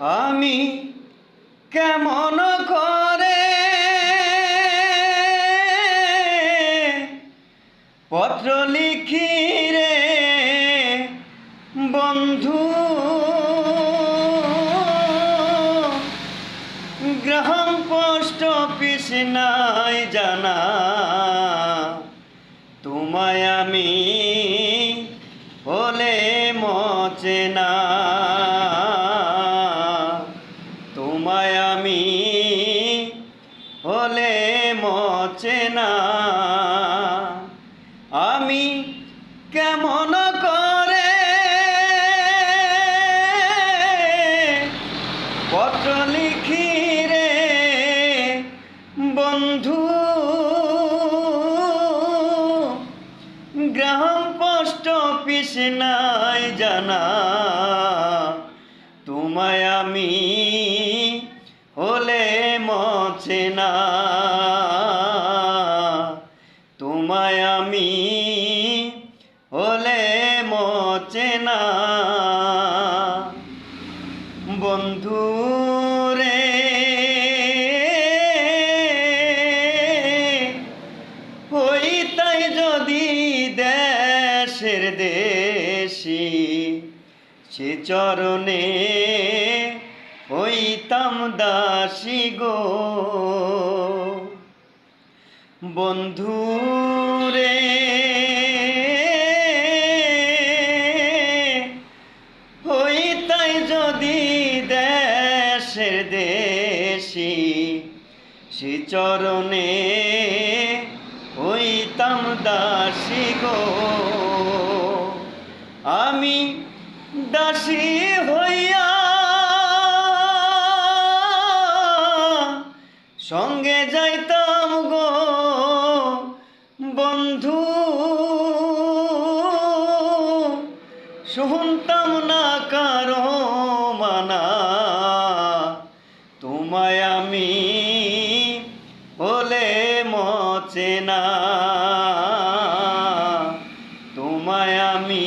আমি কেমন করে পত্র লিখি রে বন্ধু? গ্রহম পোস্ট অফিস নাই জানা। তোমায় আমি হলে মচে না। আমি কেমন করে পত্র লিখি রে বন্ধু? গ্রাম পোস্ট অফিস নাই জানা। তোমায় আমি মছে না। তোমায় আমি হলে মচে না। বন্ধু রে যদি দেশি সে চরণে হইতাম দাসী গো। বন্ধু রে যদি দেশের দেশি, সে চরণে হইতাম দাসী গো। আমি দাসী হইয়া সঙ্গে যাইতাম গো বন্ধু। শুনতাম না কারও মানা। তোমায় আমি হলে মচে না। তোমায় আমি